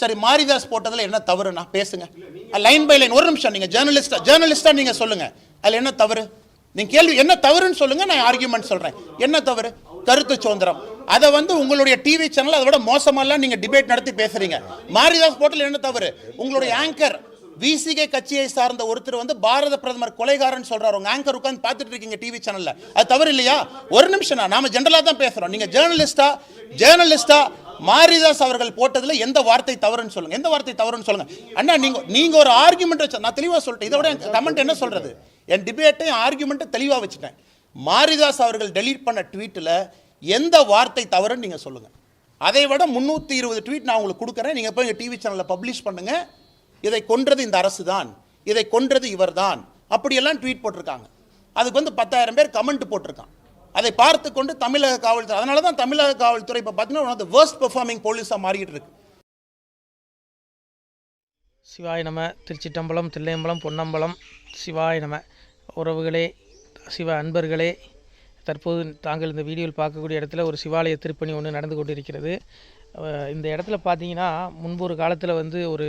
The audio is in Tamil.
சரி மாரிதாஸ் போட்டதில் என்ன தவறுண்ணா பேசுங்க. லைன் பை லைன் ஒரு நிமிஷம் நீங்கள் ஜேர்னலிஸ்டா ஜேர்னலிஸ்டா நீங்கள் சொல்லுங்க. அதில் என்ன தவறு? நீங்கள் கேள்வி என்ன தவறுன்னு சொல்லுங்க நான் ஆர்கியூமெண்ட் சொல்கிறேன் என்ன தவறு? கருத்து சுதந்திரம். அதை வந்து உங்களுடைய டிவி சேனல் அதை விட மோசமெல்லாம் நீங்கள் டிபேட் நடத்தி பேசுறீங்க. மாரிதாஸ் போட்டில் என்ன தவறு? உங்களுடைய ஆங்கர் விசிகே கட்சியை சார்ந்த ஒருத்தர் வந்து பாரத பிரதமர் கொலைகாரன் சொல்றாரு. உங்க ஆங்கர் உட்காந்து பார்த்துட்டு இருக்கீங்க டிவி சேனல்ல அது தவறு இல்லையா? ஒரு நிமிஷம் நாம ஜெனரலா தான் பேசுறோம். நீங்க ஜேர்னலிஸ்டா ஜேர்னலிஸ்டா மாரிதாஸ் அவர்கள் போட்டதுல எந்த வார்த்தை தவறுன்னு சொல்லுங்க. எந்த வார்த்தை தவறுன்னு சொல்லுங்க. அண்ணா நீங்க நீங்க ஒரு ஆர்குமெண்ட் வச்சு நான் தெளிவா சொல்லிட்டேன். இதை விட கமெண்ட் என்ன சொல்றது? என் டிபேட்டையும் ஆர்குமெண்ட்டை தெளிவா வச்சுட்டேன். மாரிதாஸ் அவர்கள் டெலீட் பண்ண ட்வீட்டில் எந்த வார்த்தை தவறுன்னு நீங்க சொல்லுங்க. அதை விட முந்நூற்றி இருபது ட்வீட் நான் உங்களுக்கு கொடுக்குறேன். நீங்கள் போய் டிவி சேனலில் பப்ளிஷ் பண்ணுங்கள் இதை கொன்றது இந்த அரசு தான் இதை கொன்றது இவர்தான் அப்படியெல்லாம் ட்வீட் போட்டிருக்காங்க. அதுக்கு வந்து பத்தாயிரம் பேர் கமெண்ட் போட்டிருக்கான். அதை பார்த்து கொண்டு தமிழக காவல்துறை அதனால தான் தமிழக காவல்துறை இப்போ பார்த்தீங்கன்னா one of the worst performing போலீஸாக மாறிட்டு இருக்கு. சிவாய் நம திருச்சிட்டம்பலம் தில்லையம்பலம் பொன்னம்பலம் சிவாய் நம. உறவுகளே சிவ அன்பர்களே தற்போது தாங்கள் இந்த வீடியோவில் பார்க்கக்கூடிய இடத்துல ஒரு சிவாலய திருப்பணி ஒன்று நடந்து கொண்டிருக்கிறது. இந்த இடத்துல பார்த்தீங்கன்னா முன்பு ஒரு காலத்தில் வந்து ஒரு